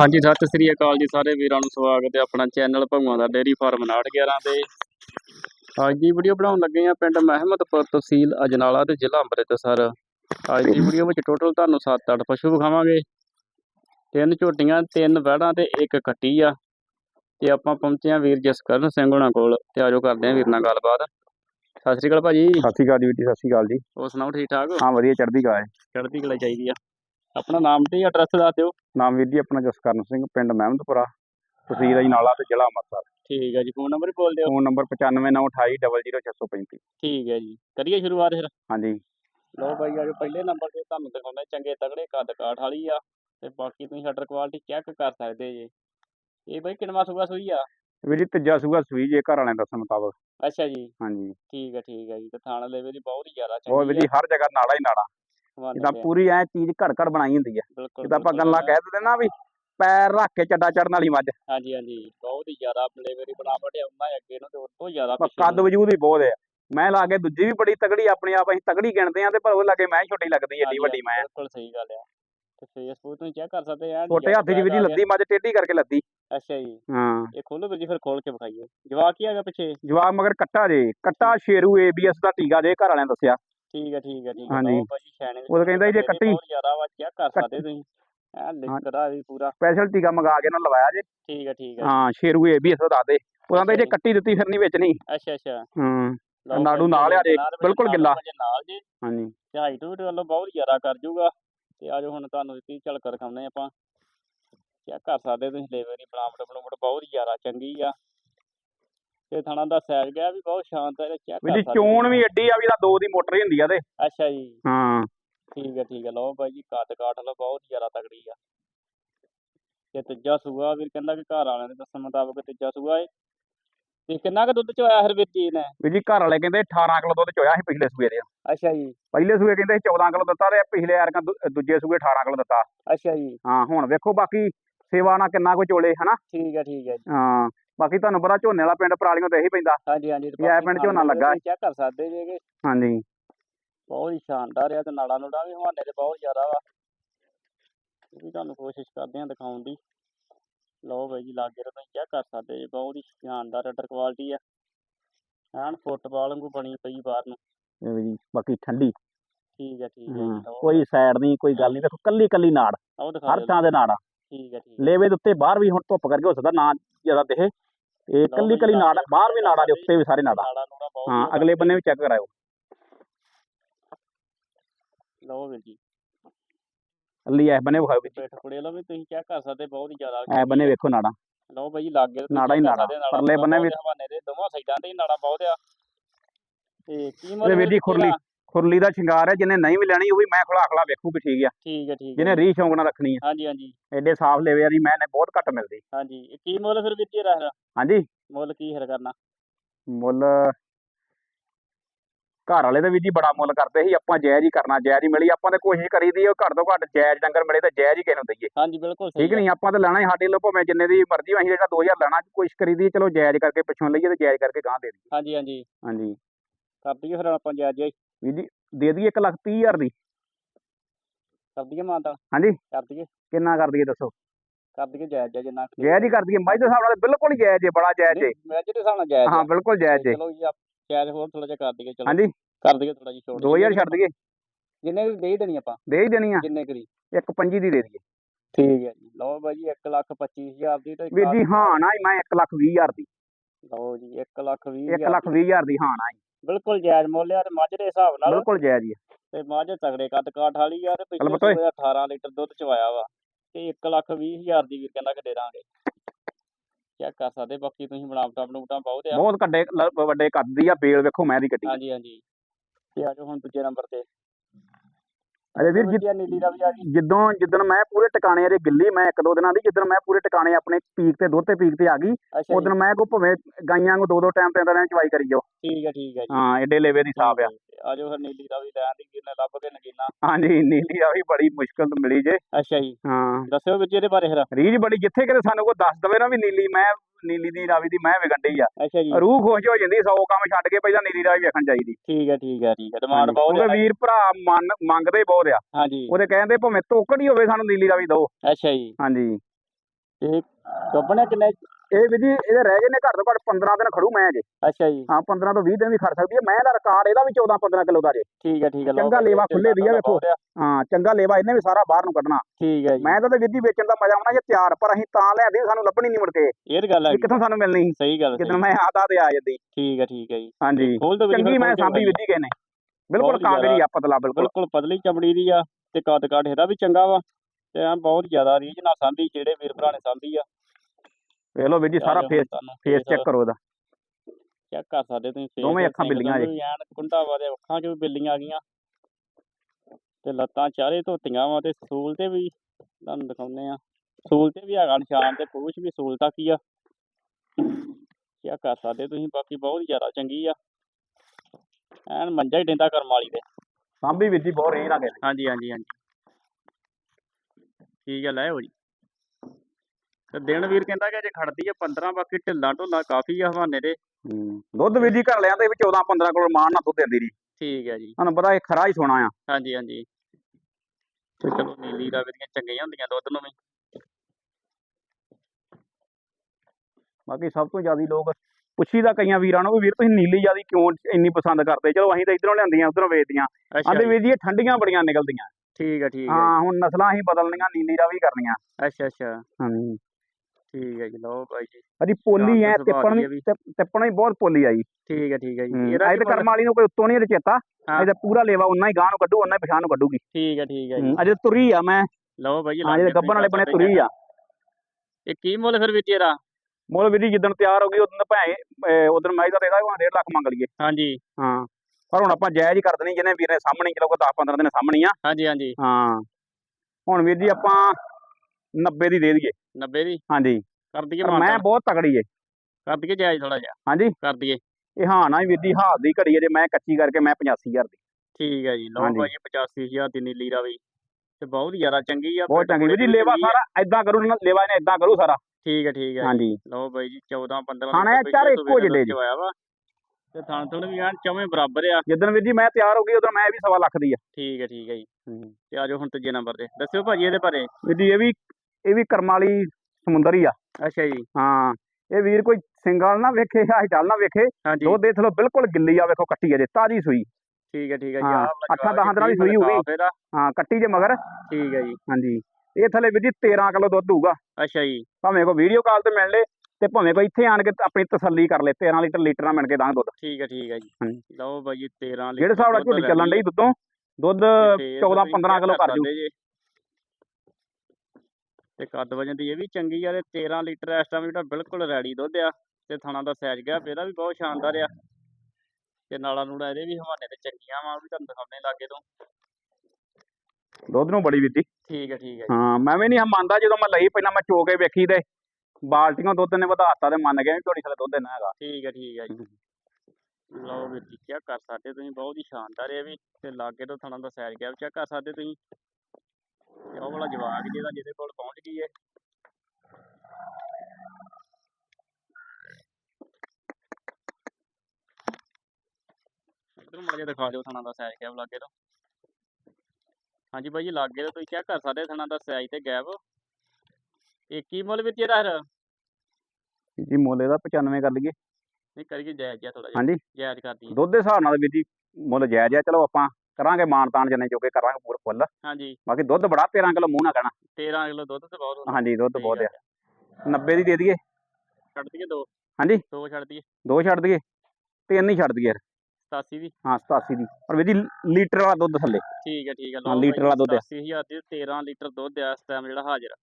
ਹਾਂਜੀ ਸਤਿ ਸ੍ਰੀ ਅਕਾਲ ਜੀ ਸਾਰੇ ਵੀਰਾਂ ਨੂੰ ਸਵਾਗਤ ਹੈ ਆਪਣਾ ਚੈਨਲ ਭਗਵਾਨ ਦਾ ਡੇਅਰੀ ਫਾਰਮ 911 ਤੇ। ਅੱਜ ਦੀ ਵੀਡੀਓ ਬਣਾਉਣ ਲੱਗੇ ਆ ਪਿੰਡ ਮਹਿਮਦਪੁਰ ਤਹਿਸੀਲ ਅਜਨਾਲਾ ਤੇ ਜ਼ਿਲ੍ਹਾ ਅੰਮ੍ਰਿਤਸਰ। ਅੱਜ ਦੀ ਵੀਡੀਓ ਵਿੱਚ ਟੋਟਲ ਤੁਹਾਨੂੰ 7-8 ਪਸ਼ੂ ਵਿਖਾਵਾਂਗੇ। ਤਿੰਨ ਝੋਟੀਆਂ ਤਿੰਨ ਵਹਿੜਾਂ ਤੇ ਇੱਕ ਕੱਟੀ ਆ। ਤੇ ਆਪਾਂ ਪਹੁੰਚੇ ਆ ਵੀਰ ਜਸਕਰਨ ਸਿੰਘ ਹੁਣਾਂ ਕੋਲ ਤੇ ਆਜੋ ਕਰਦੇ ਆ ਵੀਰ ਨਾਲ ਗੱਲਬਾਤ। ਸਤਿ ਸ੍ਰੀ ਅਕਾਲ ਭਾਜੀ। ਸਤਿ ਸ਼੍ਰੀ ਅਕਾਲ ਜੀ ਸਤਿ ਸ਼੍ਰੀ ਅਕਾਲ ਜੀ। ਹੋਰ ਸੁਣਾਓ ਠੀਕ ਠਾਕ ਹਾਂ ਵਧੀਆ ਚੜ੍ਹਦੀ ਕਲਾ ਹੈ ਚੜ੍ਹਦੀ ਕਲਾ ਚਾਹੀਦੀ ਆ। ਆਪਣਾ ਨਾਮ ਤੇ ਐਡਰੈਸ ਦੱਸ ਦਿਓ। ਨਾਮ ਵੀਰ ਜੀ ਆਪਣਾ ਜਸਕਰਨ ਸਿੰਘ ਪਿੰਡ ਮਹਿਮਦਪੁਰਾ ਤਹਿਸੀਲ ਅਜਨਾਲਾ ਤੇ ਜ਼ਿਲ੍ਹਾ ਅੰਮ੍ਰਿਤਸਰ। ਠੀਕ ਹੈ ਜੀ ਫੋਨ ਨੰਬਰ ਬੋਲ ਦਿਓ। ਫੋਨ ਨੰਬਰ 9598200635 ਠੀਕ ਹੈ ਜੀ। ਕਰੀਏ ਸ਼ੁਰੂਆਤ ਫਿਰ। ਹਾਂਜੀ। ਲੋ ਬਾਈ ਆਜੋ ਪਹਿਲੇ ਨੰਬਰ ਤੇ ਤੁਹਾਨੂੰ ਦਿਖਾਉਂਦਾ ਚੰਗੇ ਤਗੜੇ ਕੱਦ ਕਾਠ ਵਾਲੀ ਆ। ਤੇ ਬਾਕੀ ਤੁਸੀਂ ਸ਼ਟਰ ਕੁਆਲਿਟੀ ਚੈੱਕ ਕਰ ਸਕਦੇ ਜੇ। ਇਹ ਬਾਈ ਕਿੰਨਵਾ ਸੂਆ ਸੂਈ ਆ? ਵੀਰ ਜੀ ਤੀਜਾ ਸੂਗਾ ਸੂਈ ਜੇ ਘਰ ਵਾਲਿਆਂ ਦੱਸਣ ਮੁਤਾਬਕ। ਅੱਛਾ ਜੀ। ਹਾਂਜੀ। ਠੀਕ ਹੈ ਠੀਕ ਹੈ ਜੀ। ਤੇ ਥਾਣਾ ਲੈਵੇ ਦੀ ਬਹੁਤ ਹੀ ਜ਼ਿਆਦਾ ਉਹ ਵੀਰ ਚੰਗੀ ਜੀ ਹਰ ਜਗ੍ਹਾ ਨਾੜਾ ਹੀ ਆ ਜਿੱਦਾਂ ਪੂਰੀ ਐ ਚੀਜ਼ ਘੜ ਘੜ ਬਣਾਈ ਹੁੰਦੀ ਹੈ ਜਿੱਦਾਂ ਆਪਾਂ ਗੱਲਾਂ। ਕਹਿ ਦਿੰਦੇ ਨਾ ਵੀ ਪੈਰ ਰੱਖ ਕੇ ਚੱਡਾ ਚੜਨ ਵਾਲੀ ਮੱਝ। ਹਾਂਜੀ ਹਾਂਜੀ। ਬਹੁਤ ਹੀ ਜ਼ਿਆਦਾ ਲੈਵੇ ਦੀ ਬਣਾਵਟ ਹੈ ਉਹਨਾਂ ਅੱਗੇ ਨੂੰ ਤੇ ਉਸ ਤੋਂ ਜ਼ਿਆਦਾ ਕੱਦ। ਵਜੂਦ ਵੀ ਬਹੁਤ ਹੈ ਮੈਂ ਲਾ ਕੇ ਦੂਜੀ ਵੀ ਬੜੀ ਤਗੜੀ ਆਪਣੇ ਆਪ ਅਸੀਂ ਤਗੜੀ ਗਿਣਦੇ ਆ ਤੇ ਪਰ ਉਹ ਲਾਗੇ ਮੈਂ ਛੋਟੀ ਲੱਗਦੀ ਏਡੀ ਵੱਡੀ ਮੈਂ। ਬਿਲਕੁਲ ਸਹੀ ਗੱਲ ਆ। ਤੇ ਫੇਸਬੁੱਕ ਤੁਸੀਂ ਚੈੱਕ ਕਰ ਸਕਦੇ ਆ ਛੋਟੇ ਹੱਥ 'ਚ ਵੀ ਲੱਦੀ ਮੱਝ ਟੇਢੀ ਕਰਕੇ ਲੱਦੀ। ਅੱਛਾ ਜੀ। ਹਾਂ। ਇਹ ਖੋਲੋ ਵੀਰ ਜੀ ਫਿਰ ਖੋਲ ਕੇ ਵਿਖਾਈਏ। ਜਵਾਕ ਕੀ ਹੈਗਾ ਪਿੱਛੇ। ਜਵਾਬ ਮਗਰ ਕੱਟਾ ਜੇ। ਕੱਟਾ ਸ਼ੇਰੂ ਏਬੀਐਸ ਦਾ ਟੀਕਾ ਜੇ ਘਰ ਵਾਲਿਆਂ ਦੱਸਿਆ। ਠੀਕ ਹੈ ਠੀਕ ਹੈ ਠੀਕ ਹੈ ਹਾਂਜੀ। ਭਾਜੀ ਸ਼ੈਨਿੰਗ ਉਹ ਤਾਂ ਕਹਿੰਦਾ ਜੀ ਜੇ ਕੱਟੀ- ਬਹੁਤ ਜ਼ਿਆਦਾ ਵਾ ਚੈੱਕ ਕਰ ਕੱਟ- ਸਕਦੇ ਤੁਸੀਂ। ਐ ਲਿਖ ਦਾ ਵੀ ਪੂਰਾ। ਸਪੈਸ਼ਲ ਟੀਕਾ ਮੰਗਾ ਕੇ ਨਾ ਲਵਾਇਆ ਜੇ। ਠੀਕ ਹੈ ਠੀਕ ਹੈ ਹਾਂ ਸ਼ੇਰੂ ਏਬੀਐਸ ਦਾ ਦੱਸ ਦੇ। ਦੇ ਜੇ ਅੱਛਾ ਕੱਟੀ ਦਿੱਤੀ ਵਿੱਚ ਨਹੀਂ ਅੱਛਾ ਅੱਛਾ। ਹਾਂ। ਲਓ ਨਾੜੂ ਨਾਲ ਆ ਜੇ, ਨਾਲ ਬਿਲਕੁਲ ਨਾੜੂ ਗਿੱਲਾ। ਵਿੱਚ ਨਾਲ ਜੇ। ਹਾਂਜੀ। ਤੇ ਹਾਈਟ ਵੀ ਵੱਲੋਂ ਬਹੁਤ ਜ਼ਿਆਦਾ ਕਰ ਜੂਗਾ। ਤੇ ਆਜੋ ਹੁਣ ਤੁਹਾਨੂੰ ਦਿੱਤੀ ਝਲਕ ਦਿਖਾਉਂਦੇ ਆਪਾਂ। ਚੈੱਕ ਕਰ ਸਕਦੇ ਤੁਸੀਂ ਲੇਵੇ ਦੀ ਬਣਾਵਟ ਬਣਾਵਟ ਬਹੁਤ ਜ਼ਿਆਦਾ ਚੰਗੀ ਆ। ਤੇ ਥਣਾ ਦਾ ਸਾਈਜ਼ ਗਿਆ ਵੀ ਬਹੁਤ ਸ਼ਾਨਦਾਰ ਹੈ ਚੈੱਕ ਵੀ ਜੀ ਚੋਣ। ਵੀ ਐਡੀ ਆ ਵੀ ਦਾ ਦੋ ਦੀ ਮੋਟਰ ਹੀ ਹੁੰਦੀ ਆ ਤੇ। ਅੱਛਾ ਜੀ। ਹਾਂ। ਠੀਕ ਹੈ ਠੀਕ ਹੈ ਲਓ ਬਾਈ ਜੀ ਕੱਦ ਕਾਠ ਲਓ ਬਹੁਤ ਜ਼ਿਆਦਾ ਤਗੜੀ ਆ। ਤੇ ਤੀਜਾ ਸੂਆ ਵੀਰ ਕਹਿੰਦਾ ਕਿ ਘਰ ਵਾਲਿਆਂ ਦੇ ਦੱਸਣ ਮੁਤਾਬਕ ਤੀਜਾ ਸੂਆ ਏ। ਤੇ ਕਿੰਨਾ ਕੁ ਦੁੱਧ ਚੋਇਆ ਹਰ ਵੀਰ ਜੀ ਨੇ ਵੀ ਜੀ ਘਰ ਵਾਲੇ ਕਹਿੰਦੇ 18 ਕਿਲੋ ਦੁੱਧ ਚੋਇਆ ਸੀ ਪਿਛਲੇ ਸੂਏ ਦੇ। ਅੱਛਾ ਜੀ। ਪਹਿਲੇ ਸੂਏ ਕਹਿੰਦੇ ਸੀ 14 ਕਿਲੋ ਦਿੱਤਾ ਤੇ ਪਿਛਲੇ ਐਰਕਾਂ ਦੂਜੇ ਸੂਏ 18 ਕਿਲੋ ਦਿੱਤਾ। ਅੱਛਾ ਜੀ। ਹਾਂ ਹੁਣ ਵੇਖੋ ਬਾਕੀ ਸੇਵਾ ਨਾਲ ਕਿੰਨਾ ਕੁ ਚੋਲੇ ਹਨਾ? ਠੀਕ ਹੈ ਠੀਕ ਹੈ ਜੀ। ਹਾਂ। ਬਾਕੀ ਤੁਹਾਨੂੰ ਪਤਾ ਝੋਨੇ ਵਾਲਾ ਪਿੰਡ ਪਰਾਲੀਆਂ ਤੇ ਇਹੀ ਪੈਂਦਾ। ਹਾਂਜੀ ਹਾਂਜੀ ਇਹ ਪਿੰਡ ਝੋਨਾ ਲੱਗਾ ਚੈੱਕ ਕਰ ਸਕਦੇ ਜੇਗੇ ਹਾਂਜੀ। ਬਹੁਤ ਹੀ ਸ਼ਾਨਦਾਰ ਆ ਤੇ ਨਾੜਾ ਨੂੜਾ ਵੀ ਹਵਾਨੇ ਤੇ ਬਹੁਤ ਜ਼ਿਆਦਾ ਵਾ। ਇਹ ਵੀ ਤੁਹਾਨੂੰ ਕੋਸ਼ਿਸ਼ ਕਰਦੇ ਆ ਦਿਖਾਉਣ ਦੀ। ਲਓ ਬਾਈ ਜੀ ਲਾਗੇ ਤੋਂ ਤੁਸੀਂ ਚੈੱਕ ਕਰ ਸਕਦੇ ਜੀ ਬਹੁਤ ਹੀ ਸ਼ਾਨਦਾਰ ਰਡਰ ਕੁਆਲਿਟੀ ਆ। ਐਨ ਫੁੱਟਬਾਲ ਵਾਂਗੂ ਬਣੀ ਪਈ ਬਾਹਰ ਨੂੰ। ਇਹ ਜੀ ਬਾਕੀ ਠੰਡੀ। ਠੀਕ ਹੈ ਠੀਕ ਹੈ ਕੋਈ ਸਾਈਡ ਨਹੀਂ ਕੋਈ ਗੱਲ ਨਹੀਂ ਦੇਖੋ ਕੱਲੀ ਕੱਲੀ ਨਾੜ ਹਰ ਥਾਂ ਦੇ ਨਾੜ ਆ। ਠੀਕ ਹੈ ਠੀਕ ਲੇਵੇ ਦੇ ਉੱਤੇ ਬਾਹਰ ਵੀ ਹੁਣ ਧੁੱਪ ਕਰਕੇ ਹੋ ਸਕਦਾ ਨਾ ਜ਼ਿਆਦਾ ਦਿਖੇ ਇਹ ਕੱਲੀ ਕੱਲੀ ਨਾੜ ਬਾਹਰ ਵੀ ਨਾੜਾਂ ਦੇ ਉੱਤੇ ਵੀ ਸਾਰੇ ਨਾੜਾਂ। ਹਾਂ ਅਗਲੇ ਬੰਨੇ ਵੀ ਚੈੱਕ ਕਰਾਇਓ। ਲਓ ਵੀਰ ਜੀ। ਅੱਲੀ ਐ ਬੰਨੇ ਵਿਖਾਓ ਵੀ ਲਓ ਤੁਸੀਂ ਚੈੱਕ ਕਰ ਸਕਦੇ ਬਹੁਤ ਹੀ ਜ਼ਿਆਦਾ ਐ ਬੰਨੇ ਵੇਖੋ ਨਾੜਾਂ। ਲਓ ਲਾਗੇ ਨਾੜਾਂ ਹੀ ਨਾੜਾਂ। ਪਰਲੇ ਬੰਨੇ ਵੀ- ਹਵਾਨੇ ਦੇ ਦੋਵਾਂ ਸਾਈਡਾਂ ਤੇ ਹੀ ਨਾੜਾਂ ਬਹੁਤ ਆ। ਤੇ ਕੀ ਇਹਦੇ ਮਤਲਬ ਵੀਰ ਜੀ ਖੁਰਲੀ। ਖੁਰਲੀ ਦਾ ਸ਼ਿੰਗਾਰ ਹੈ ਜਿਹਨੇ ਨਹੀਂ ਵੀ ਲੈਣੀ ਉਹ ਵੀ ਮੈਂ ਖੁਲਾ ਖੁਲਾ ਵੇਖੂ ਵੀ ਠੀਕ ਆ। ਠੀਕ ਹੈ ਠੀਕ ਹੈ ਜਿਹਨੇ ਰੀ ਸ਼ੌਂਕ ਨਾਲ ਰੱਖਣੀ ਆ। ਹਾਂਜੀ ਹਾਂਜੀ। ਐਡੇ ਸਾਫ਼ ਲੇਵੇ ਵਾਲੀ ਮੈਂ ਨੇ ਬਹੁਤ ਘੱਟ ਮਿਲਦੀ। ਹਾਂਜੀ ਇਹ ਕੀ ਮੁੱਲ ਫਿਰ ਵੀਰ ਜੀ ਰਹਿ ਹਾਂਜੀ। ਮੁੱਲ ਕੀ ਫਿਰ ਕਰਨਾ? ਮੁੱਲ ਘਰ ਵਾਲੇ ਤੇ ਵੀ ਜੀ ਬੜਾ ਮੁੱਲ ਕਰਦੇ ਸੀ ਆਪਾਂ ਜਾਇਜ਼ ਹੀ ਕਰਨਾ ਜਾਇਜ਼ ਹੀ ਮਿਲੀ ਆਪਾਂ ਤੇ ਕੋਸ਼ਿਸ਼ ਕਰੀਦੀ ਉਹ ਘੱਟ ਤੋਂ ਘੱਟ ਜਾਇਜ਼ ਡੰਗਰ ਮਿਲੇ ਤੇ ਜਾਇਜ਼ ਹੀ ਕਿਸੇ ਨੂੰ ਦਈਏ। ਹਾਂਜੀ ਬਿਲਕੁਲ ਸਹੀ ਠੀਕ ਨਹੀਂ ਆਪਾਂ ਤਾਂ ਲੈਣਾ ਹੀ ਸਾਡੇ ਲੋ ਭਾਵੇਂ ਜਿੰਨੇ ਦੀ ਮਰਜ਼ੀ ਅਸੀਂ ਜਿਹੜਾ 2000 ਲੈਣਾ ਕੋਸ਼ਿਸ਼ ਕਰੀਦੀ ਚਲੋ ਜਾਇਜ਼ ਕਰਕੇ ਪਿੱਛੋਂ ਲਈਏ ਤੇ ਜਾਇਜ਼ ਕਰਕੇ ਗਾਂ ਦੇ ਦਈਏ। ਹਾਂਜੀ ਹਾਂਜੀ। ਹਾਂਜੀ। ਕਰ ਦਈਏ ਫਿਰ ਆਪਾਂ ਜਾਇਜ਼ ਜਾਇਜ਼। ਵੀ ਜੀ ਦੇ ਦਈਏ 1 ਲੱਖ ਤੀਹ ਹਜ਼ਾਰ ਦੀ। ਕਰ ਦਈਏ ਮਾਨਤਾ ਹਾਂਜੀ। ਕਰ ਦਈਏ। ਕਿੰਨਾ ਕਰ ਦਈਏ ਦੱਸੋ? ਕਰ ਦਈਏ ਜਾਇਜ਼ ਜਾਇਜ਼ ਜਿੰਨਾ ਜਾਇਜ਼ ਹੀ ਕਰ ਦਈਏ। ਮੱਝ ਦੇ ਹਿਸਾਬ ਨਾਲ ਬਿਲਕੁਲ ਹੀ ਜਾਇਜ਼ ਹੈ ਬੜਾ ਜਾਇਜ਼ ਹੈ ਮੈਂ ਜਿਹੜੇ ਹਿਸਾਬ ਨਾਲ ਜਾਇਜ਼ ਹਾਂ। ਬਿਲਕੁਲ ਜਾਇਜ਼ ਹੈ ਚਲੋ ਜੀ ਆਪ ਜਾਇਜ਼ ਹੋਰ ਥੋੜਾ ਜਿਹਾ ਕਰ ਦਈਏ ਚਲੋ। ਹਾਂਜੀ। ਕਰ ਦਈਏ ਥੋੜਾ ਜਿਹਾ ਛੋੜ 2000 ਛੱਡ ਦਈਏ। ਜਿੰਨੇ ਕੁ ਦੇ ਹੀ ਦੇਣੀ ਆਪਾਂ। ਦੇ ਹੀ ਦੇਣੀ ਆ। ਜਿੰਨੇ ਕਰੀ ਇੱਕ ਪੰਜੀ ਦੀ ਦੇ ਦਈਏ। ਠੀਕ ਹੈ ਜੀ। ਲਓ ਬਾਈ ਜੀ 1 ਲੱਖ 25000 ਦੀ ਤੇ ਵੀਰ ਜੀ ਹਾਂ ਨਾ ਹੀ ਮੈਂ 1 ਲੱਖ 20 ਹਜ਼ਾਰ ਦੀ। ਲਓ ਜੀ 1 ਲੱਖ 20 1 ਲੱਖ 20 ਹਜ਼ਾਰ ਦੀ ਹਾਂ ਨਾ ਹੀ ਬਿਲਕੁਲ ਜਾਇਜ਼ ਮੁੱਲ ਆ ਤੇ ਮੱਝ ਦੇ ਹਿਸਾਬ ਨਾਲ ਬਿਲਕੁਲ ਜਾਇਜ਼ ਹੀ ਹੈ ਤੇ ਮੱਝ ਤਗੜੇ ਕੱਦ ਕਾਠ ਵਾਲੀ ਆ ਤੇ ਪਿਛਲੇ ਅਲਬਤਾ ਓਏ। ਸੂਏ 18 ਲੀਟਰ ਦੁੱਧ ਚਵਾਇਆ ਵਾ ਤੇ 1 ਲੱਖ 20 ਹਜ਼ਾਰ ਦੀ ਵੀਰ ਕਹਿੰਦਾ ਕਿ ਦੇ ਦਾਂਗੇ। ਚੈੱਕ ਕਰ ਸਕਦੇ ਬਾਕੀ ਤੁਸੀਂ ਬਣਾਵਟਾਂ ਬਣੂਟਾਂ ਬਹੁਤ ਆ। ਬਹੁਤ ਕੱਡੇ ਲ- ਵੱਡੇ ਕੱਦ ਦੀ ਆ ਬੇਲ ਵੇਖੋ ਮੈਂ ਦੀ ਕੱਟੀ ਹਾਂਜੀ ਹਾਂਜੀ। ਤੇ ਆਜੋ ਹੁਣ ਦੂਜੇ ਨੰਬਰ ਤੇ। ਅਜੇ ਵੀਰ ਜੀ ਵਧੀਆ ਨੀਲੀ ਦਾ ਵੀ ਆ ਗਈ। ਜਦੋਂ ਜਿੱਦਣ ਮੈਂ ਪੂਰੇ ਟਿਕਾਣੇ ਅਜੇ ਗਿੱਲੀ ਮੈਂ ਇੱਕ ਦੋ ਦਿਨਾਂ ਦੀ ਜਿੱਦਣ ਮੈਂ ਪੂਰੇ ਟਿਕਾਣੇ ਆਪਣੇ ਪੀਕ ਤੇ ਦੁੱਧ ਤੇ ਪੀਕ ਤੇ ਆ ਗਈ ਉਦੋਂ ਮੈਂ ਕੋ ਭਵੇਂ ਗਾਈਆਂ ਨੂੰ ਦੋ ਦੋ ਟਾਈਮ ਤੇ ਅੰਦਰ ਚਵਾਈ ਕਰੀ ਜਾਓ। ਠੀਕ ਹੈ ਠੀਕ ਹੈ ਜੀ। ਹਾਂ ਏਡੇ ਲੇਵੇ ਦੀ ਸਾਫ਼ ਆ। ਆਜੋ ਫਿਰ ਨੀਲੀ ਦਾ ਵੀ ਲੈਣ ਦੀ ਕਿੰਨੇ ਲੱਭ ਕੇ ਨਗੀਨਾ। ਹਾਂਜੀ ਨੀਲੀ ਆ ਵੀ ਬੜੀ ਮੁਸ਼ਕਲ ਤੋਂ ਮਿਲੀ ਜੇ। ਅੱਛਾ ਜੀ। ਹਾਂ। ਦੱਸਿਓ ਵੀਰ ਜੀ ਇਹਦੇ ਬਾਰੇ ਫਿਰ। ਰੀਝ ਬੜੀ ਜਿੱਥੇ ਕਿਤੇ ਸਾਨੂੰ ਕੋਈ ਦੱਸ ਦਵੇ ਨਾ ਵੀ ਨੀਲੀ ਮੈਂ ਨੀਲੀ ਦੀ ਰਾਵੀ ਦੀ ਮੈਂ ਵਿਗੰਡੀ ਆ। ਅੱਛਾ ਜੀ। ਰੂਹ ਖੁਸ਼ ਹੋ ਜਾਂਦੀ 100 ਕੰਮ ਛੱਡ ਕੇ ਪਹਿਲਾਂ ਨੀਲੀ ਰਾਵੀ ਵੇਖਣ ਚਾਹੀਦੀ ਠੀਕ ਹੈ ਠੀਕ ਹੈ ਠੀਕ ਹੈ ਡਿਮਾਂਡ ਹਾਂਜੀ, ਬਹੁਤ ਉਹਦੇ ਹੈ ਵੀਰ ਭਰਾ ਮੰਨ ਮੰਗਦੇ ਬਹੁਤ ਆ। ਹਾਂਜੀ। ਉਹਦੇ ਕਹਿੰਦੇ ਭਾਵੇਂ ਤੋਕੜ ਹੀ ਹੋਵੇ ਸਾਨੂੰ ਨੀਲੀ ਰਾਵੀ ਦਿਓ ਅੱਛਾ ਜੀ। ਹਾਂਜੀ। ਤੇ ਗੱਬਣਾ ਕਿੰਨੇ ਇਹ ਵੀ ਜੀ ਇਹਦੇ ਰਹਿ ਗਏ ਨੇ ਘੱਟ ਤੋਂ ਘੱਟ 15 ਦਿਨ ਖੜੂ ਮੈਂ ਜੇ। ਅੱਛਾ ਜੀ। ਹਾਂ 15 ਤੋਂ 20 ਦਿਨ ਵੀ ਖੜ ਸਕਦੀ ਹੈ। ਮੈਂ ਦਾ ਰਿਕਾਰਡ ਇਹਦਾ ਵੀ 14 15 ਕਿਲੋ ਦਾ ਜੇ। ਠੀਕ ਹੈ ਠੀਕ ਹੈ ਚੰਗਾ ਲੇਵਾ ਖੁੱਲੇ ਦੀ ਆ ਵੇਖੋ। ਹਾਂ ਚੰਗਾ ਲੇਵਾ ਇਹਨੇ ਵੀ ਸਾਰਾ ਬਾਹਰ ਨੂੰ ਕੱਢਣਾ। ਠੀਕ ਹੈ ਜੀ। ਮੈਂ ਤਾਂ ਤੇ ਵਿੱਧੀ ਵੇਚਣ ਦਾ ਮਜ਼ਾ ਆਉਣਾ ਜੇ ਤਿਆਰ ਪਰ ਅਸੀਂ ਤਾਂ ਲਿਆਂਦੀ ਸਾਨੂੰ ਲੱਭਣੀ ਨਹੀਂ ਮੁੜ ਕੇ। ਇਹ ਗੱਲ ਹੈ ਕਿੱਥੋਂ ਸਾਨੂੰ ਮਿਲਣੀ ਸਹੀ ਗੱਲ ਸਹੀ ਮੈਂ ਆਦਾ ਤੇ ਆ ਜਾਂਦੀ। ਠੀਕ ਹੈ ਠੀਕ ਹੈ ਜੀ। ਹਾਂਜੀ। ਚੰਗੀ ਮੈਂ ਸਾਂਭੀ ਵਿੱਧੀ ਗਏ ਨੇ। ਬਿਲਕੁਲ। ਕਾਗਰੀ ਆ ਪਤਲਾ ਬਿਲਕੁਲ। ਬਿਲਕੁਲ ਪਤਲੀ ਚਮੜੀ ਦੀ ਆ ਤੇ ਕੱਦ ਕਾਠ ਇਹਦਾ ਵੀ ਚੰਗਾ ਵਾ। ਤੇ ਆ ਬਹੁਤ ਜ਼ਿਆਦਾ ਰੀਝ ਨਾਲ ਸਾਂਭੀ ਜਿਹੜੇ ਵੀਰ ਭਰਾ ਨੇ ਸਾਂਭੀ ਆ। ਵੇਖ ਲਓ ਵੀਰ ਜੀ ਸਾਰਾ ਫੇਸ ਫੇਸ ਚੈੱਕ ਕਰੋ ਇਹਦਾ। ਚੈੱਕ ਕਰ ਸਕਦੇ ਤੁਸੀਂ face ਦੋਵੇਂ ਅੱਖਾਂ ਬਿੱਲੀਆਂ ਵੀ ਐਨ ਕੁੰਡਾ ਵਾ ਤੇ ਅੱਖਾਂ 'ਚ ਵੀ ਬਿੱਲੀਆਂ ਆ ਗਈਆਂ। ਤੇ ਲੱਤਾਂ ਚਾਰੇ ਧੋਤੀਆਂ ਵਾ ਤੇ ਸੂਲ ਤੇ ਵੀ ਤੁਹਾਨੂੰ ਦਿਖਾਉਂਦੇ ਆ ਸੂਲ ਤੇ ਵੀ ਹੈਗਾ ਨਿਸ਼ਾਨ ਤੇ ਪੂਛ ਵੀ ਸੂਲ ਤੱਕ ਹੀ ਆ। ਚੈੱਕ ਕਰ ਸਕਦੇ ਤੁਸੀਂ ਬਾਕੀ ਬਹੁਤ ਜ਼ਿਆਦਾ ਚੰਗੀ ਆ। ਐਨ ਮੰਜਾ ਹੀ ਡਿੰਦਾ ਕਰਮ ਵਾਲੀ ਦੇ ਸਾਂਭੀ ਵੀਰ ਜੀ ਬਹੁਤ ਗਏ। ਨੇ ਹਾਂਜੀ ਹਾਂਜੀ ਹਾਂਜੀ। ਠੀਕ ਹੈ ਲੈ ਹੋ ਜੀ। ਤੇ ਦਿਨ ਵੀਰ ਕਹਿੰਦਾ ਕਿ ਜੇ ਖੜਦੀ ਆ 15 ਬਾਕੀ ਢਿੱਲਾ ਢੋਲਾ ਕਾਫੀ ਆ ਹਵਾਨੇ ਦੇ ਦੁੱਧ ਵੀਰ ਜੀ ਘਰ ਲਿਆਂ ਤੇ ਵੀ 14 15 ਕਿਲੋ ਮਾਣ ਨਾਲ ਦੁੱਧ ਦਿੰਦੀ ਰਹੀ। ਠੀਕ ਹੈ ਜੀ। ਤੁਹਾਨੂੰ ਪਤਾ ਇਹ ਖਰਾ ਹੀ ਸੋਨਾ ਆ। ਹਾਂਜੀ ਹਾਂਜੀ। ਤੇ ਚਲੋ ਨੀਲੀ ਰਾਵੇ ਦੀਆਂ ਚੰਗੀਆਂ ਹੁੰਦੀਆਂ ਦੁੱਧ ਨੂੰ ਵੀ। ਬਾਕੀ ਸਭ ਤੋਂ ਜ਼ਿਆਦਾ ਲੋਕ ਪੁੱਛੀਦਾ ਕਈਆਂ ਵੀਰਾਂ ਨੂੰ ਵੀ ਵੀਰ ਤੁਸੀਂ ਨੀਲੀ ਜਿਆਦੀ ਕਿਉਂ ਇੰਨੀ ਪਸੰਦ ਕਰਦੇ? ਚਲੋ ਅਸੀਂ ਤਾਂ ਇਧਰੋਂ ਲਿਆਂਦੀਆਂ ਉਧਰੋਂ ਵੇਚਦੀਆਂ। ਆਂਦੇ ਜੀ, ਵੀਰ ਜੀ ਇਹ ਠੰਡੀਆਂ ਬੜੀਆਂ ਨਿਕਲਦੀਆਂ। ਠੀਕ ਹੈ ਠੀਕ ਹੈ ਹਾਂ ਹੁਣ ਨਸਲਾਂ ਹੀ ਬਦਲਣੀਆਂ ਨੀਲੀ ਰਾਵੀ ਕਰਨੀਆਂ। ਅੱਛਾ ਅੱਛਾ। ਹਾਂਜੀ। ਠੀਕ ਹੈ ਜੀ ਲਓ ਭਾਈ ਜੀ। ਅਜੀ ਪੋਲੀ ਐ ਤਿੱਪਣ ਵੀ। ਵੀ। ਤਿੱਪਣ ਵੀ ਬਹੁਤ ਪੋਲੀ ਆਈ। ਠੀਕ ਹੈ ਠੀਕ ਹੈ ਜੀ। ਇਹ ਇਹਦਾ ਕੀ ਕਰਮ ਵਾਲੀ ਨੂੰ ਕੋਈ ਉੱਤੋਂ ਨਹੀਂ ਇਹਦੇ ਚੇਤਾ। ਹਾਂ। ਇਹ ਤਾਂ ਪੂਰਾ ਲੇਵਾ ਉਨਾ ਹੀ ਗਾਂ ਨੂੰ ਕੱਢੂ ਉਨਾ ਹੀ ਪਛਾਣ ਨੂੰ ਕੱਢੂਗੀ। ਠੀਕ ਹੈ ਠੀਕ ਹੈ ਜੀ। ਅਜੇ ਤੁਰੀ ਆ ਮੈਂ। ਲਓ ਭਾਈ ਜੀ ਹਾਂ ਜਿਹੜੇ ਗੱਬਣ ਵਾਲੇ ਬਣੇ ਤੁਰੀ ਆ। ਇਹ ਕੀ ਮੁੱਲ ਫਿਰ ਵਿੱਚ ਇਹਦਾ? ਮੁੱਲ ਜੀ ਜਿੱਦਣ ਤਿਆਰ ਹੋ ਗਈ ਉਦੋਂ ਭੈ ਉਦੋਂ ਮੈਂ ਇਹਦਾ 1.5 ਲੱਖ ਮੰਗ ਲਈਏ। ਹਾਂਜੀ। ਹਾਂ ਪਰ ਹੁਣ ਆਪਾਂ ਜਾਇਜ਼ ਹੀ ਕਰ ਦੇਣੀ ਜਿਹਨੇ ਵੀਰ ਨੇ ਸਾਹਮਣੇ ਚਲੋ 10 15 ਦਿਨ ਸਾਹਮਣੀ ਆ। ਹਾਂਜੀ ਹਾਂਜੀ। ਹਾਂ। ਹੁਣ ਵੀਰ ਜੀ ਆਪਾਂ 90 ਦੀ ਦੇ ਦਈਏ। 90 ਦੀ? ਹਾਂਜੀ। ਕਰ ਦਈਏ ਪਰ ਮੈਂ ਬਹੁਤ ਤਗੜੀ ਏ। ਕਰ ਦਈਏ ਜਾਇਜ਼ ਥੋੜਾ ਜਿਹਾ। ਹਾਂਜੀ। ਕਰ ਦਈਏ। ਇਹ ਹਾਂ ਨਾ ਵੀਰ ਜੀ ਹਾਲ ਦੀ ਘੜੀ ਏ ਜੇ ਮੈਂ ਕੱਚੀ ਕਰਕੇ ਮੈਂ 85000 ਦੀ। ਠੀਕ ਹੈ ਜੀ। ਲਓ। ਭਾਈ 85000 ਦੀ ਨੀਲੀ ਰਾਵੀ ਤੇ ਬਹੁਤ ਜ਼ਿਆਦਾ ਚੰਗੀ ਆ ਬਹੁਤ ਚੰਗੀ। ਜੀ ਲੇਵਾ। ਸਾਰਾ ਐਦਾਂ ਕਰੂ ਨਾ ਲੇਵਾ ਇਹਨੇ ਐਦਾਂ ਕਰੂ ਸਾਰਾ। ਠੀਕ ਹੈ ਠੀਕ ਹੈ। ਹਾਂਜੀ। ਲਓ ਬਾਈ ਜੀ 14 15 ਖਾਣਾ ਇਹ ਚਾਰੇ ਇੱਕੋ ਜਿਹੇ ਜੀ। ਆਇਆ ਵਾ। ਤੇ ਥਣ ਥਣ ਵੀ ਐਨ ਚਵੇਂ ਬਰਾਬਰ ਆ। ਜਿੱਦਣ ਵੀਰ ਜੀ ਮੈਂ ਤਿਆਰ ਹੋ ਗਈ ਉਦੋਂ ਮੈਂ ਵੀ ਸਵਾ ਲੱਖ ਦੀ ਆ। ਠੀਕ ਹੈ ਠੀਕ ਹੈ ਜੀ। ਤੇ ਆਜੋ ਹੁਣ ਤੀਜੇ ਨੰਬਰ ਤੇ। ਦੱਸਿਓ ਭਾਜੀ ਇਹਦੇ ਬਾਰੇ। ਵੀਰ ਜੀ ਇਹ ਵੀ ਇਹ ਵੀ ਕਰਮ ਵਾਲੀ ਸਮੁੰਦਰ ਹੀ ਆ। ਅੱਛਾ ਜੀ। ਹਾਂ ਇਹ ਵੀਰ ਕੋਈ ਸਿੰਗਲ ਨਾ ਵੇਖੇ ਜਾਂ ਚੱਲ ਨਾ ਵੇਖੇ ਹਾਂਜੀ। ਦੁੱਧ ਦੇ ਥਲੋ ਬਿਲਕੁਲ ਗਿੱਲੀ ਆ ਵੇਖੋ ਕੱਟੀ ਅਜੇ ਤਾਜੀ ਸੂਈ। ਠੀਕ ਹੈ ਠੀਕ ਹੈ ਜੀ। ਹਾਂ, ਆਹ ਅੱਠਾਂ ਦਸਾਂ ਦਿਨਾਂ ਦੀ ਸੂਈ ਹੋਊਗੀ। ਹਾਂ ਕੱਟੀ ਜੇ ਮਗਰ। ਠੀਕ ਹੈ ਜੀ। ਹਾਂਜੀ। ਇਹ ਥਲੇ ਵੀਰ ਜੀ 13 ਕਿਲੋ ਦੁੱਧ ਹੋਊਗਾ। ਅੱਛਾ ਜੀ। ਭਾਵੇਂ ਕੋਈ ਵੀਡੀਓ ਕਾਲ ਤੇ ਮਿਲ ਲੇ ਤੇ ਭਾਵੇਂ ਕੋਈ ਇੱਥੇ ਆਣ ਕੇ ਆਪਣੀ ਤਸੱਲੀ ਕਰ ਲੇ 13 ਲੀਟਰ ਲੀਟਰ ਨਾਲ ਮਿਣ ਕੇ ਦਾਂ ਦੁੱਧ। ਠੀਕ ਹੈ ਠੀਕ ਹੈ ਜੀ। ਹਾਂਜੀ। ਲਓ ਬਾਈ ਜੀ 13 ਜਿਹੜੇ ਹਿਸਾਬ ਨਾਲ ਝੋਟੀ ਚੱਲਣ ਡਈ ਦੁੱਧੋਂ ਦੁੱਧ 14 15 ਕਿਲੋ ਕਰ ਜੂ। ਤੇ ਕੱਦ ਵਜਨ ਦੀ ਇਹ ਵੀ ਚੰਗੀ ਆ ਤੇ 13 ਲੀਟਰ ਇਸ ਟਾਈਮ ਜਿਹੜਾ ਬਿਲਕੁਲ ਰੈਡੀ ਦੁੱਧ ਆ ਤੇ ਥਣਾ ਦਾ ਸਾਈਜ਼ ਗਿਆ ਇਹਦਾ ਵੀ ਬਹੁਤ ਸ਼ਾਨਦਾਰ ਆ। ਤੇ ਨਾਲਾ ਨੂੜਾ ਇਹਦੇ ਵੀ ਹਵਾਨੇ ਤੇ ਚੰਗੀਆਂ ਵਾ ਉਹ ਵੀ ਤੁਹਾਨੂੰ ਦਿਖਾਉਣੇ ਲਾਗੇ ਤੋਂ। ਦੁੱਧ ਨੂੰ ਬੜੀ ਵੀਤੀ ਠੀਕ ਹੈ ਠੀਕ ਹੈ। ਹਾਂ ਮੈਂ ਵੀ ਨਹੀਂ ਮੰਨਦਾ ਜਦੋਂ ਮੈਂ ਲਈ ਪਹਿਲਾਂ ਮੈਂ ਚੋ ਕੇ ਵੇਖੀ ਤੇ ਬਾਲਟੀਆਂ ਦੁੱਧ ਨੇ ਵਧਾਤਾ ਤੇ ਮੰਨ ਗਿਆ ਵੀ ਝੋਟੀ ਥਲੇ ਦੁੱਧ ਇੰਨਾ ਹੈਗਾ। ਠੀਕ ਹੈ ਠੀਕ ਹੈ ਜੀ। ਲਓ ਵੀ ਚੈੱਕ ਕਰ ਸਕਦੇ ਤੁਸੀਂ ਬਹੁਤ ਹੀ ਸ਼ਾਨਦਾਰ ਹੈ ਵੀ। ਤੇ ਲਾਗੇ ਤੋਂ ਥਣਾ ਦਾ ਸਾਈਜ਼ ਗਿਆ ਚੈੱਕ ਕਰ ਸਕਦੇ ਤੁਸੀਂ। ਤੇ ਉਹ ਵਾਲਾ ਜਵਾਕ ਜਿਹਦਾ ਜਿਹਦੇ ਕੋਲ ਪਹੁੰਚ ਗਈ ਹੈ ਇਧਰ ਮਾੜਾ ਦਿਖਾ ਦਿਓ ਥਣਾ ਦਾ ਸਾਈਜ਼ ਗੈਪ ਲਾਗੇ ਤੋਂ। ਹਾਂਜੀ ਬਾਈ ਜੀ ਲਾਗੇ ਤੋਂ ਤੁਸੀਂ ਚੈੱਕ ਕਰ ਸਕਦੇ ਥਣਾ ਦਾ ਸਾਈਜ਼ ਤੇ ਗੈਪ ਇਹ ਕੀ ਮੁੱਲ ਵਿੱਚ ਇਹਦਾ ਫਿਰ? ਜੀ ਮੁੱਲ ਇਹਦਾ 95 ਕਰ ਲਈਏ। ਨਹੀਂ ਕਰੀਏ ਜਾਇਜ਼ ਜਿਹਾ ਥੋੜਾ ਜਿਹਾ। ਹਾਂਜੀ। ਜਾਇਜ਼ ਕਰ ਦਈਏ। ਦੁੱਧ ਦੇ ਹਿਸਾਬ ਨਾਲ ਵੀਰ ਜੀ ਮੁੱਲ ਜਾਇਜ਼ ਆ ਚਲੋ ਆਪਾਂ ਕਰਾਂਗੇ ਮਾਨ ਤਾਨ ਜਿੰਨੇ ਜੋਗੇ ਕਰਾਂਗੇ ਪੂਰਾ ਫੁੱਲ। ਹਾਂਜੀ। ਬਾਕੀ ਦੁੱਧ ਬੜਾ 13 ਕਿਲੋ ਮੂੰਹ ਨਾ ਕਹਿਣਾ 13 ਕਿਲੋ ਦੁੱਧ ਤੇ ਬਹੁਤ ਹੁੰਦਾ। ਹਾਂਜੀ ਦੁੱਧ ਬਹੁਤ ਆ। 90 ਦੀ ਦੇ ਦਈਏ। ਛੱਡ ਦਈਏ ਦੋ। ਹਾਂਜੀ। ਦੋ ਛੱਡ ਦਈਏ। ਦੋ ਛੱਡ ਦਈਏ। ਤਿੰਨ ਹੀ ਛੱਡ ਦਈਏ 87 ਦੀ। ਹਾਂ 87 ਦੀ। ਪਰ ਵੀਰ ਜੀ ਲੀਟਰ ਵਾਲਾ ਦੁੱਧ ਥੱਲੇ। ਠੀਕ ਹੈ ਠੀਕ ਹੈ ਹਾਂ, ਲੀਟਰ ਵਾਲਾ ਦੁੱਧ ਹੈ। 80000 ਦੀ 13 ਲੀਟਰ ਦੁੱਧ ਆ ਇਸ ਟਾਈਮ ਜਿਹੜਾ ਹਾਜ਼ਰ ਆ।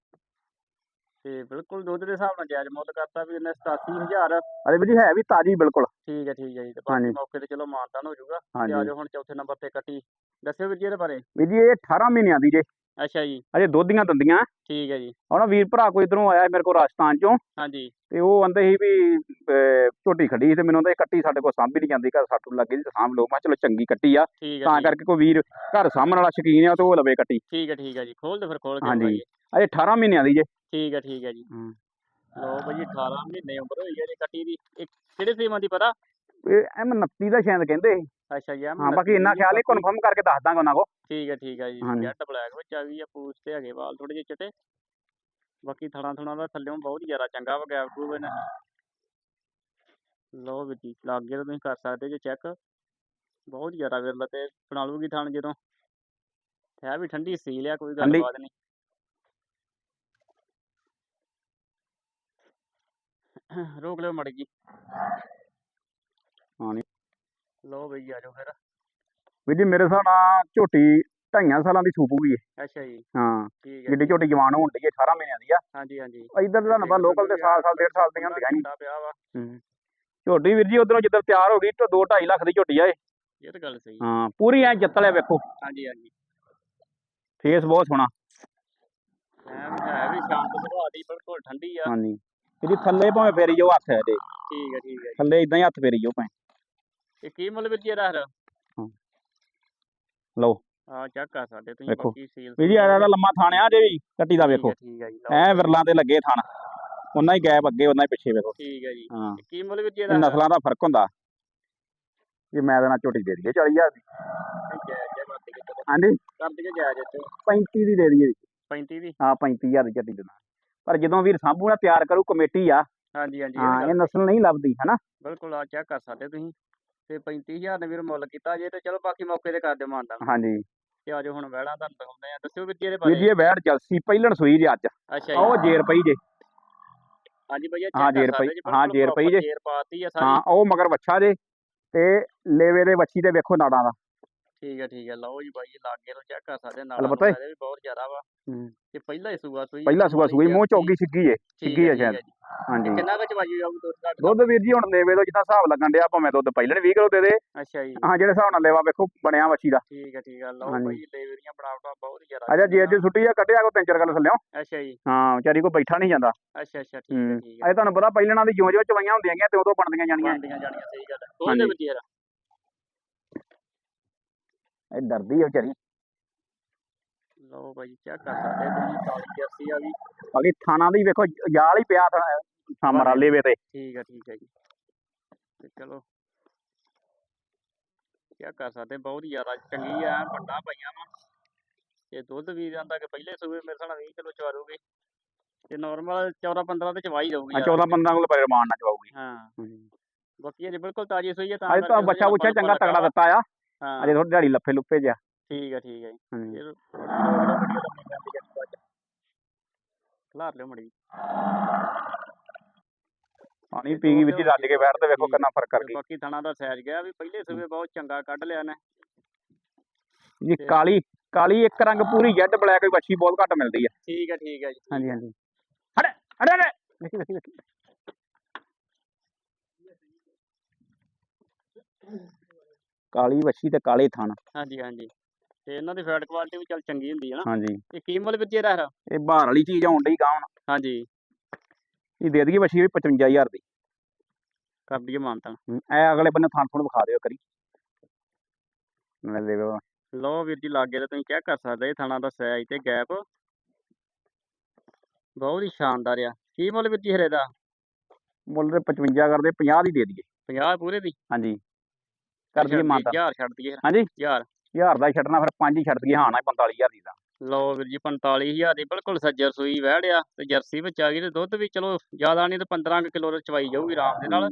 ਤੇ ਬਿਲਕੁਲ ਦੁੱਧ ਦੇ ਹਿਸਾਬ ਨਾਲ ਜਾਇਜ਼ ਮੁੱਲ ਕਰਤਾ ਵੀ ਇਹਨੇ 87000 ਅਰੇ ਵੀਰ ਜੀ ਹੈ ਵੀ ਤਾਜੀ ਬਿਲਕੁਲ। ਠੀਕ ਹੈ ਠੀਕ ਹੈ ਜੀ ਤੇ ਹਾਂਜੀ। ਬਾਕੀ ਮੌਕੇ ਤੇ ਚਲੋ ਮਾਨਤਾਨ ਹੋ ਜਾਊਗਾ। ਤੇ ਹਾਂਜੀ। ਆਜੋ ਹੁਣ ਚੌਥੇ ਨੰਬਰ ਤੇ ਕੱਟੀ। ਦੱਸਿਓ ਵੀਰ ਜੀ ਇਹਦੇ ਬਾਰੇ। ਵੀਰ ਜੀ ਇਹ 18 ਮਹੀਨਿਆਂ ਦੀ ਜੇ। ਅੱਛਾ ਜੀ। ਅਜੇ ਦੋਧੀਆਂ ਦੰਦੀਆਂ। ਠੀਕ ਹੈ ਜੀ। ਹੁਣ ਵੀਰ ਭਰਾ ਕੋਈ ਇਧਰੋਂ ਆਇਆ ਮੇਰੇ ਕੋਲ ਰਾਜਸਥਾਨ ਚੋਂ। ਹਾਂਜੀ। ਤੇ ਉਹ ਆਂਦੇ ਸੀ ਵੀ ਅਹ, ਝੋਟੀ ਖੜੀ ਸੀ ਤੇ ਮੈਨੂੰ ਆਂਦਾ ਕੱਟੀ ਸਾਡੇ ਕੋਲ ਸਾਂਭੀ ਨਹੀਂ ਜਾਂਦੀ ਘਰ ਸਾਟੂ ਲੱਗੀ ਤੇ ਸਾਂਭ ਲਓ। ਮੈਂ ਕਿਹਾ ਚਲੋ ਚੰਗੀ ਕੱਟੀ ਆ। ਠੀਕ ਹੈ ਤਾਂ ਕਰਕੇ ਕੋਈ ਵੀਰ ਘਰ ਸਾਂਭਣ ਵਾਲਾ ਸ਼ੌਕੀਨ ਆ ਤੇ ਉਹ ਲਵੇ ਕੱਟੀ। ਠੀਕ ਹੈ ਠੀਕ ਹੈ ਜੀ। ਖੋਲ ਦੇ ਫਿਰ ਖੋਲ ਕੇ ਹਾਂਜੀ। ਅਜੇ 18 ਮਹੀਨਿਆਂ ਦੀ ਜੇ। ਠੀਕ ਹੈ ਠੀਕ ਹੈ ਜੀ। ਲਓ ਭਾਈ 18 ਮਹੀਨੇ ਉਮਰ ਹੋਈ ਹੈ ਜੀ ਕੱਟੀ ਦੀ। ਇਹ ਕਿਹੜੇ ਸੀਮਾਂ ਦੀ ਪਤਾ? ਇਹ ਐਮ 29 ਦਾ ਸ਼ਾਇਦ ਕਹਿੰਦੇ ਸੀ। ਅੱਛਾ ਜੀ ਹਾਂ ਬਾਕੀ ਇੰਨਾ ਖਿਆਲ ਨਹੀਂ ਕਨਫਰਮ ਕਰਕੇ ਦੱਸ ਦਾਂਗਾ ਉਹਨਾਂ ਕੋ ਠੀਕ ਹੈ ਠੀਕ ਹੈ ਜੀ ਹਾਂਜੀ। ਜੈਟ ਬਲੈਕ ਵਿੱਚ ਆ ਗਈ ਆ ਪੂਛ ਤੇ ਹੈਗੇ ਵਾਲ ਥੋੜੇ ਜਿਹੇ ਚਿੱਟੇ। ਬਾਕੀ ਥਣਾ ਥੁਣਾ ਦਾ ਥੱਲਿਓਂ ਬਹੁਤ ਜ਼ਿਆਦਾ ਚੰਗਾ ਵਾ ਗੈਪ ਗੂਪ ਇਹਨਾਂ ਲਓ ਵੀਰ ਜੀ ਲਾਗੇ ਤਾਂ ਤੁਸੀਂ ਕਰ ਸਕਦੇ ਜੇ ਚੈੱਕ ਬਹੁਤ ਜ਼ਿਆਦਾ ਵਿਰਲਾ ਤੇ ਬਣਾ ਲੂਗੀ ਥਣ ਜਦੋਂ। ਹੈ ਵੀ ਠੰਡੀ ਸੀਲ ਆ ਕੋਈ ਠੰਡੀ- ਗੱਲਬਾਤ ਨਹੀਂ। ਰੋਕ ਲਿਓ ਮੜ ਜੀ। ਹਾਂ। ਲਓ ਬਈ ਆ ਜਾਓ ਫਿਰ। ਵੀਰ ਜੀ ਮੇਰੇ ਹਿਸਾਬ ਨਾਲ ਝੋਟੀ ਢਾਈਆਂ ਸਾਲਾਂ ਦੀ ਸੂਪੂਗੀ ਇਹ ਅੱਛਾ ਜੀ। ਹਾਂ ਠੀਕ ਹੈ ਜਿੱਡੀ ਝੋਟੀ ਜਵਾਨ ਹੋਣ ਡਈ ਹੈ 18 ਮਹੀਨਿਆਂ ਦੀ ਆ। ਹਾਂਜੀ ਹਾਂਜੀ। ਇੱਧਰ ਦਾ ਨੰਬਰ ਲੋਕਲ ਤੇ ਸਾਲ ਸਾਲ ਡੇਢ ਸਾਲ ਦੀਆਂ ਹੁੰਦੀਆਂ ਨਹੀਂ ਪਿਆ ਵਾ। ਝੋਟੀ ਵੀਰ ਜੀ ਉਧਰੋਂ ਜਿੱਦਾਂ ਤਿਆਰ ਹੋ ਗਈ ਤਾਂ 2 2.5 ਲੱਖ ਦੀ ਝੋਟੀ ਆ ਇਹ। ਇਹ ਤਾਂ ਗੱਲ ਸਹੀ ਹਾਂ। ਪੂਰੀ ਐ ਜੱਤਲਿਆ ਵੇਖੋ। ਹਾਂਜੀ ਹਾਂਜੀ। ਫੇਸ ਬਹੁਤ ਸੋਹਣਾ। ਐ ਵੀ ਹੈ ਵੀ ਸ਼ਾਂਤ ਸੁਭਾਅ ਦੀ ਬਿਲਕੁਲ ਠੰਡੀ ਆ। ਹਾਂਜੀ। ਇਹਦੀ ਥੱਲੇ ਭਾਵੇਂ ਫੇਰੀ ਜਾਓ ਹੱਥ ਇਹਦੇ। ਠੀਕ ਹੈ ਠੀਕ ਹੈ ਜੀ। ਥੱਲੇ ਇਦਾਂ ਹੀ ਹੱਥ ਫੇਰੀ ਜਾਓ ਭਾਵੇਂ। ਇਹ ਕੀ ਮੁੱਲ ਵਿੱਚ ਇਹਦਾ ਫਿਰ ਲਓ। ਆ ਚੈੱਕ ਸਕਦੇ ਤੁਸੀਂ ਵੇਖੋ। ਬਾਕੀ ਸੀਲ ਵੀਰ ਜੀ ਇਹਦਾ ਤਾਂ ਲੰਮਾ ਥਾਣਿਆ ਜੇ ਵੀ ਕੱਟੀ ਦਾ ਵੇਖੋ। ਠੀਕ ਹੈ ਜੀ ਲਓ। ਐ ਵਿਰਲਾਂ ਤੇ ਲੱਗੇ ਥਣ। ਉਹਨਾਂ ਹੀ ਗੈਪ ਅੱਗੇ ਉਹਨਾਂ ਹੀ ਪਿੱਛੇ ਵੇਖੋ। ਠੀਕ ਹੈ ਜੀ। ਹਾਂ। ਇਹ ਕੀ ਮੁੱਲ ਵਿੱਚ ਇਹ ਇਹਦਾ ਨਸਲਾਂ ਦਾ ਫ਼ਰਕ ਹੁੰਦਾ। ਜੇ ਮੈਂ ਨਾਲ ਝੋਟੀ ਦੇ ਦਈਏ 40000 ਦੀ। ਜੈ ਜੈ ਕੇ ਹਾਂਜੀ। ਕਰ ਦਈਏ ਜੈ ਜੈ ਤੇ। 35 ਦੀ ਦੇ ਦਈਏ। 35 ਦੀ? ਹਾਂ 35000 ਦੀ ਝੋਟੀ ਦੇਣਾ ਪਰ ਜਦੋਂ ਵੀਰ ਸਾਂਭੂ ਨਾਲ ਤਿਆਰ ਕਰੂ ਕਮੇਟੀ ਆ। ਹਾਂਜੀ ਹਾਂਜੀ ਹਾਂ ਇਹ ਨਸਲ ਨਹੀਂ ਲੱਭਦੀ ਹਨਾ? ਬਿਲਕੁਲ ਆ ਚੈੱਕ ਕਰ ਸਕਦੇ ਤੁਸੀਂ। ਤੇ 35000 ਨੇ ਵੀਰ ਮੁੱਲ ਕੀਤਾ ਜੇ ਤੇ ਚਲੋ ਬਾਕੀ ਮੌਕੇ ਤੇ ਕਰ ਦਿਓ ਹਾਂਜੀ। ਤੇ ਆਜੋ ਹੁਣ ਵਹਿਣਾ ਤੁਹਾਨੂੰ ਦਿਖਾਉਂਦੇ ਆ ਦੱਸਿਓ ਵੀਰ ਜੀ ਇਹਦੇ ਵੀਰ ਜੀ ਬਾਰੇ ਵੈੜ ਚਲਸੀ ਪਹਿਲਣ ਸੂਈ ਜੇ ਅੱਜ। ਅੱਛਾ ਉਹ ਜੇਰ ਪਈ ਜੇ। ਹਾਂਜੀ ਭਈਆ ਹਾਂ, ਜੇਰ ਪਈ- ਹਾਂ, ਜੇਰ ਪਈ ਜੇ। ਜੇਰ ਪਾਤੀ ਆ ਹਾਂ ਉਹ ਮਗਰ ਵੱਛਾ ਜੇ। ਤੇ ਲੇਵੇ ਦੇ ਵੱਛੀ ਤੇ ਵੇਖੋ ਨਾੜਾਂ ਦਾ। ਠੀਕ ਹੈ ਠੀਕ ਹੈ ਲਓ ਜੀ ਬਾਈ ਲਾਗੇ ਤੋਂ ਚੈੱਕ ਕਰ ਸਕਦੇ ਨਾਲ ਏ? ਵੀ ਬਹੁਤ ਜ਼ਿਆਦਾ ਵਾ। ਤੇ ਪਹਿਲਾ ਹੀ ਸੂਆ ਸੂਈ ਪਹਿਲਾ ਸੂਆ ਸੂਈ ਮੂੰਹ ਚੌਗੀ ਜੇ ਠੀਕ ਸਿੱਗੀ ਹੈ, ਸ਼ਾਇਦ। ਹਾਂਜੀ। ਕਿੰਨਾ ਕੁ ਚਵਾਈ ਜਾਊ ਦੁੱਧ ਦੁੱਧ ਵੀਰ ਜੀ ਹੁਣ ਲੇਵੇ ਤੋਂ ਜਿੱਦਾਂ ਹਿਸਾਬ ਲੱਗਣ ਡਿਆ ਭਾਵੇਂ ਦੁੱਧ ਪਹਿਲਣ 20 ਕਿਲੋ ਦੇ ਦੇ। ਅੱਛਾ ਜੀ। ਹਾਂ ਜਿਹੜੇ ਹਿਸਾਬ ਨਾਲ ਲੇਵਾ ਵੇਖੋ ਬਣਿਆ ਵੱਛੀ ਦਾ। ਠੀਕ ਹੈ ਠੀਕ ਹੈ ਲਓ। ਬਾਈ ਲੇਵਰੀਆਂ ਬਣਾਵਟਾਂ ਬਹੁਤ ਜ਼ਿਆਦਾ ਅਜਾ ਜੇ ਜੇ ਛੁੱਟੀ ਆ ਕੱਢਿਆ ਕੋ ਤਿੰਨ ਚਾਰ ਗੱਲ ਥੱਲਿਓ? ਅੱਛਾ ਜੀ। ਹਾਂ ਵਿਚਾਰੀ ਕੋ ਬੈਠਾ ਨਹੀਂ ਜਾਂਦਾ। ਅੱਛਾ ਅੱਛਾ ਠੀਕ ਹੈ। ਠੀਕ ਹੈ ਅਜੇ ਤੁਹਾਨੂੰ ਪਤਾ ਪਹਿਲਣਾ ਦੀ ਜਿਉਂ ਜਿਉਂ ਚਵਾਈਆਂ ਹੁੰਦੀਆਂ ਗੀਆਂ ਤੇ ਉਦੋਂ ਬਣਦੀਆਂ ਜਾਣੀਆਂ। ਬਣਦੀਆਂ ਜਾਣੀਆਂ ਸਹੀ ਗੱਲ ਹੈ ਹਾਂਜੀ। ਵਿੱਚ ਯਾਰ ਇਹ ਡਰਦੀ ਆ ਵਿਚਾਰੀ। ਲਓ ਬਾਈ ਚੈੱਕ ਕਰ ਸਕਦੇ ਤੁਸੀਂ ਕਾਲੀ ਜਰਸੀ ਆ ਵੀ। ਬਾਕੀ ਥਾਣਾ ਦੀ ਵੇਖੋ ਯਾਲ ਹੀ ਪਿਆ ਸਾਮਰਾ ਲੇਵੇ ਤੇ। ਠੀਕ ਹੈ ਠੀਕ ਹੈ ਜੀ। ਤੇ ਚਲੋ। ਕੀ ਕਰ ਸਕਦੇ ਬਹੁਤ ਹੀ ਜ਼ਿਆਦਾ ਚੰਗੀ ਆ ਵੱਡਾ ਪਈਆਂ ਵਾ। ਤੇ ਦੁੱਧ ਵੀ ਜਾਂਦਾ ਕਿ ਪਹਿਲੇ ਸੂਏ ਮੇਰੇ ਸਾਲ 20 ਕਿਲੋ ਚਵਾਰੂਗੀ। ਤੇ ਨਾਰਮਲ 14 15 ਤੇ ਚਵਾਈ ਜਾਊਗੀ ਆ ਯਾਰ। 14 15 ਕੋਲ ਪਰਮਾਨ ਨਾਲ ਚਵਾਉਗੀ ਹਾਂ। ਬਾਕੀ ਅਜੇ ਬਿਲਕੁਲ ਤਾਜੀ ਸੂਈ ਹੈ ਤਾਂ ਅੱਜ ਤਾਂ ਬੱਚਾ ਬੁੱਚਾ ਨੂੰ ਚੰਗਾ ਤਗੜਾ ਵਾ। ਦਿੱਤਾ ਆ। ਹਾਂ। ਅਜੇ ਥੋੜੀ ਦਿਹਾੜੀ ਲੱਫੇ ਲੁੱਫੇ ਜਿਆ ਠੀਕ ਹੈ ਠੀਕ ਹੈ। ਜੀ ਖਲਾਰ ਲਿਓ ਮੜੀ ਪਾਣੀ ਪੀ ਗਈ ਵਿੱਚ ਰੱਜ ਕੇ ਬੈਠ ਤੇ ਵੇਖੋ ਕਿੰਨਾ ਫ਼ਰਕ ਕਰ ਗਈ ਬਾਕੀ ਥਣਾ ਦਾ ਸਾਈਜ਼ ਗਿਆ ਵੀ ਪਹਿਲੇ ਸੂਏ ਬਹੁਤ ਚੰਗਾ ਕੱਢ ਲਿਆ ਨੇ ਜੀ ਕਾਲੀ ਕਾਲੀ ਇੱਕ ਰੰਗ ਪੂਰੀ ਜੈਡ ਬਲੈਕ ਵੱਛੀ ਬਹੁਤ ਘੱਟ ਮਿਲਦੀ ਆ। ਠੀਕ ਹੈ ਠੀਕ ਹੈ ਜੀ। ਹਾਂਜੀ ਹਾਂਜੀ। ਹੜੇ ਹੜੇ ਹੜੇ ਵੇਖੀ ਵੇਖੀ ਵੇਖੀ ਕਾਲੀ ਵੱਛੀ ਤੇ ਕਾਲੇ ਥਣ। ਹਾਂਜੀ ਹਾਂਜੀ। ਤੇ ਇਹਨਾਂ ਦੀ ਫੈਟ ਕੁਆਲਿਟੀ ਵੀ ਚੱਲ ਚੰਗੀ ਹੁੰਦੀ ਹੈ ਨਾ। ਹਾਂਜੀ। ਇਹ ਕੀ ਮੁੱਲ ਵਿੱਚ ਇਹਦਾ? ਹੈਗਾ ਇਹ ਬਾਹਰ ਵਾਲੀ ਚੀਜ਼ ਆਉਣ ਡਈ ਗਾਉਣ ਹਾਂਜੀ। ਇਹ ਦੇ ਦਈਏ ਵੱਛੀ ਵੀ 55000 ਦੀ। ਕਰ ਦਈਏ ਮਾਨਤਾ ਇਹ ਅਗਲੇ ਬੰਨੇ ਥਣ ਥਣ ਵਿਖਾ ਦਿਓ ਕਰੀ ਨਾਲੇ ਦੇਖੋ ਲਓ। ਵੀਰ ਜੀ ਲਾਗੇ ਤੇ ਤੁਸੀਂ ਚੈੱਕ ਕਰ ਸਕਦੇ ਇਹ ਥਣਾ ਦਾ ਸਾਈਜ਼ ਤੇ ਗੈਪ ਬਹੁਤ ਹੀ ਸ਼ਾਨਦਾਰ ਆ। ਕੀ ਮੁੱਲ ਵਿੱਚ ਹਰੇ ਦਾ ਮੁੱਲ ਤੇ 55 ਕਰਦੇ 50 ਦੀ ਦੇ ਦਈਏ। 50 ਪੂਰੇ ਦੀ? ਹਾਂਜੀ। ਕਰ ਦਈਏ ਮਾਤਾ। 1000 ਛੱਡ ਦਈਏ। ਹਾਂਜੀ। ਹਜ਼ਾਰ। ਹਜ਼ਾਰ ਦਾ ਛੱਡਣਾ ਫਿਰ ਪੰਜ ਹੀ ਛੱਡ ਦਈਏ ਹਾਂ ਨਾ 45000 ਦੀ ਦਾ ਲਓ ਵੀਰ ਜੀ 45000 ਦੀ ਬਿਲਕੁਲ ਸੱਜਰ ਸੂਈ ਵਹਿੜਿਆ ਤੇ ਜਰਸੀ ਵਿੱਚ ਆ ਗਈ ਤੇ ਦੁੱਧ ਵੀ ਚਲੋ ਜ਼ਿਆਦਾ ਨਹੀਂ ਤੇ 15 ਕਿਲੋ ਦੇ ਚਵਾਈ ਜਾਊਗੀ ਆਰਾਮ ਦੇ ਨਾਲ।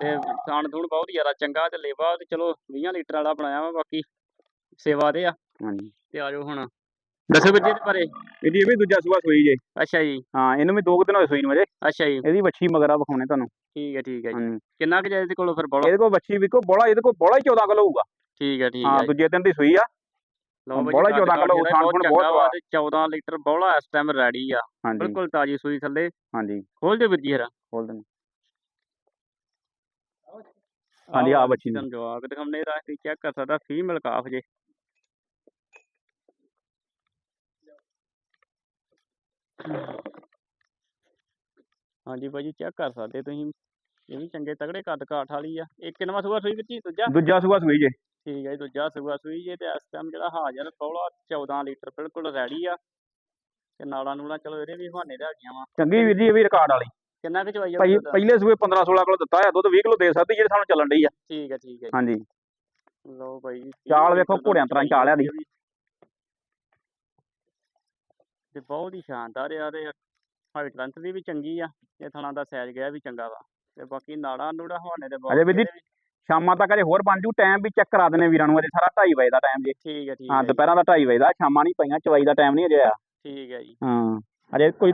ਤੇ ਥਾਣ ਥੂਣ ਬਹੁਤ ਜ਼ਿਆਦਾ ਚੰਗਾ ਤੇ ਲੇਵਾ ਤੇ ਚਲੋ 20 ਲੀਟਰ ਵਾਲਾ ਬਣਾਇਆ ਵਾ ਬਾਕੀ ਸੇਵਾ ਦੇ ਆ। ਹਾਂਜੀ। ਤੇ ਆਜੋ ਹੁਣ। ਦੱਸੋ ਵੀਰ ਜੀ ਇਹਦੇ ਬਾਰੇ। ਇਹਦੀ ਇਹ ਵੀ ਦੂਜਾ ਸੂਆ ਸੂਈ ਜੇ। ਅੱਛਾ ਜੀ। ਹਾਂ ਇਹਨੂੰ ਵੀ ਦੋ ਕੁ ਦਿਨ ਹੋਏ ਸੂਈ ਨੂੰ ਅਜੇ ਅੱਛਾ ਜੀ। ਇਹਦੀ ਵੱਛੀ ਮਗਰਾ ਵਿਖਾਉਣੇ ਤੁਹਾਨੂੰ। ਠੀਕ ਹੈ ਠੀਕ ਹੈ ਜੀ। ਹਾਂਜੀ। ਕਿੰਨਾ ਕੁ ਜਾਇਜ਼ ਦੇ ਕੋਲੋਂ ਫਿਰ ਬੋਲਾ? ਇਹਦੇ ਕੋਲ ਵੱਛੀ ਵਿਕੋ ਬੋਲਾ ਇਹਦੇ ਕੋਲ ਬੋਲਾ ਹੀ 14 ਕਿਲੋ ਹੋਊਗਾ। ਠੀਕ ਹੈ ਠੀਕ ਹਾਂ ਹੈ। ਦੂਜੇ ਦਿਨ ਦੀ ਸੂਈ ਆ। ਲਓ ਬਾਈ ਬੋਲਾ ਜੀ, 14 ਕਿਲੋ ਜਿਹੜਾ ਥਾਣ ਬਹੁਤ ਥੁਣ ਚੰਗਾ ਬਹੁਤ ਵਾ ਤੇ 14 ਲੀਟਰ ਬੋਲਾ ਇਸ ਟਾਈਮ ਰੈਡੀ ਆ। ਹਾਂਜੀ। ਬਿਲਕੁਲ ਤਾਜੀ ਸੂਈ ਥੱਲੇ। ਹਾਂਜੀ। ਖੋਲ ਦਿਓ ਵੀਰ ਜੀ ਹਰਾ ਖੋਲ ਦਿੰਦੇ ਹਾਂਜੀ ਆ ਵੱਛੀ ਨੂੰ। ਤੁਹਾਨੂੰ ਜਵਾਬ ਦਿਖਾਉਣੇ ਦਾ ਤੁਸੀਂ ਚੈੱਕ ਕਰ ਸਕਦਾ ਫੀਮੇਲ ਕਾਫ ਜੇ। ਹਾਂਜੀ ਭਾਜੀ ਚੈੱਕ ਕਰ ਸਕਦੇ ਤੁਸੀਂ। ਇਹ ਵੀ ਚੰਗੇ ਤਗੜੇ ਕੱਦ ਕਾਠ ਵਾਲੀ ਆ। ਇਹ ਕਿੰਨਵਾਂ ਸੂਆ ਸੂਈ ਵਿੱਚ ਦੂਜਾ? ਦੂਜਾ ਸੂਆ ਸੂਈ ਜੇ। ਠੀਕ ਹੈ ਜੀ ਦੂਜਾ ਸੂਆ ਸੂਈ ਜੇ ਤੇ ਇਸ ਟਾਈਮ ਜਿਹੜਾ ਹਾਜ਼ਰ ਬੋਲਾ 14 ਲੀਟਰ ਬਿਲਕੁਲ ਰੈਡੀ ਆ। ਤੇ ਨਾਲਾਂ ਨੂਲਾਂ ਚਲੋ ਇਹਦੇ ਵੀ ਹਵਾਨੇ ਦੇ ਹੈਗੀਆਂ ਵਾ। ਚੰਗੀ ਵੀਰ ਜੀ ਇਹ ਵੀ ਰਿਕਾਰਡ ਵਾਲੀ। ਕਿੰਨਾ ਕੁ ਚਵਾਈ ਭਾਈ ਪਹਿਲੇ ਸੂਏ 15 16 ਕਿਲੋ ਦਿੱਤਾ ਆ ਦੁੱਧ 20 ਕਿਲੋ ਦੇ ਸਕਦੀ ਜਿਹੜੇ ਸਾਨੂੰ ਚੱਲਣ ਡਈ ਆ। ਠੀਕ ਹੈ ਠੀਕ ਹੈ ਹਾਂਜੀ। ਲਓ ਭਾਈ ਜੀ, ਚਾਲ ਵੇਖੋ ਘੋੜਿਆਂ ਤਰ੍ਹਾਂ ਚਾਲ ਆ ਦੀ। ਤੇ ਬਹੁਤ ਹੀ ਸ਼ਾਨਦਾਰ ਆ ਤੇ ਹਾਈਟ ਲੈਂਥ ਦੀ ਵੀ ਚੰਗੀ ਆ ਇਹ ਥਣਾ ਦਾ ਸਾਈਜ਼ ਗਿਆ ਵੀ ਚੰਗਾ ਵਾ ਤੇ ਬਾਕੀ ਨਾੜਾ ਨੂੜਾ ਹਵਾਨੇ ਦੇ ਅਜੇ ਵੀ ਸ਼ਾਮਾਂ ਤੱਕ ਅਜੇ ਹੋਰ ਬਣ ਜੂ ਟਾਈਮ ਵੀ ਚੈੱਕ ਕਰਾ ਦਿੰਨੇ ਵੀਰਾਂ ਨੂੰ ਅਜੇ ਸਾਰਾ 2:30 ਵਜੇ ਦਾ ਟਾਈਮ ਜੇ। ਠੀਕ ਹੈ ਠੀਕ ਹਾਂ ਦੁਪਹਿਰਾਂ ਦਾ 2:30 ਵਜੇ ਦਾ ਸ਼ਾਮਾਂ ਨਹੀਂ ਪਈਆਂ ਚਵਾਈ ਦਾ ਟਾਈਮ ਨਹੀਂ ਅਜੇ ਆ ਠੀਕ ਹੈ ਜੀ। ਹਾਂ ਅਜੇ ਕੋਈ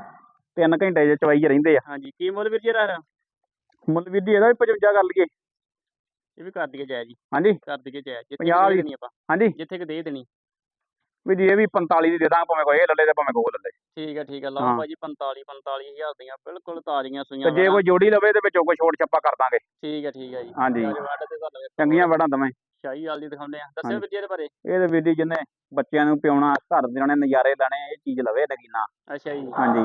3 ਘੰਟੇ ਜੇ ਚਵਾਈ ਰਹਿੰਦੇ ਆ। ਹਾਂਜੀ ਕੀ ਮੁੱਲ ਵੀਰ ਜੀ ਇਹਦਾ? ਮੁੱਲ ਵੀਰ ਜੀ ਇਹਦਾ ਵੀ 55 ਕਰ ਲਈਏ। ਇਹ ਵੀ ਕਰ ਦਈਏ ਜਾਇਜ਼ ਜੀ ਹਾਂਜੀ। ਕਰ ਦਈਏ ਜਾਇਜ਼ ਜਿੱਥੇ ਪੰਜਾਹ ਕੁ ਦੇ ਦੀ। ਦੇਣੀ ਆਪਾਂ। ਹਾਂਜੀ। ਜਿੱਥੇ ਕਿ ਦੇ ਦੇਣੀ। ਵੀ ਜੀ ਇਹ ਵੀ 45 ਦੀ ਦੇ ਦਾਂਗੇ ਭਾਵੇਂ ਕੋਈ ਇਹ ਲੱਲੇ ਤੇ ਭਾਵੇਂ ਕੋਈ ਲੱਲੇ ਠੀਕ ਹੈ ਠੀਕ ਹੈ। ਲਓ ਭਾਜੀ 45 45000 ਦੀਆਂ ਬਿਲਕੁਲ ਤਾਜ਼ੀਆਂ ਤੇ ਸੂਈਆਂ ਜੇ ਵਾਲਾ। ਕੋਈ ਜੋੜੀ ਲਵੇ ਤੇ ਵਿੱਚੋਂ ਕੋਈ ਛੋਟ ਛੱਪਾ ਕਰ ਦਾਂਗੇ। ਠੀਕ ਹੈ ਠੀਕ ਹੈ ਜੀ। ਹਾਂਜੀ। ਤੇ ਚੰਗੀਆਂ ਵੜਾਂ ਦਵੇਂ। ਸ਼ਾਹੀ ਵਾਲ ਦੀ ਦਿਖਾਉਂਦੇ ਆ ਦੱਸਿਓ। ਵੀਰ ਜੀ ਇਹਦੇ ਬਾਰੇ। ਇਹ ਤੇ ਵੀਰ ਜੀ ਜਿਹਨੇ ਬੱਚਿਆਂ ਨੂੰ ਪਿਉਣਾ ਘਰ ਦੇ ਨੇ ਨਜ਼ਾਰੇ ਲੈਣੇ ਇਹ ਚੀਜ਼ ਲਵੇ ਨਗੀਨਾ। ਅੱਛਾ ਜੀ। ਹਾਂਜੀ।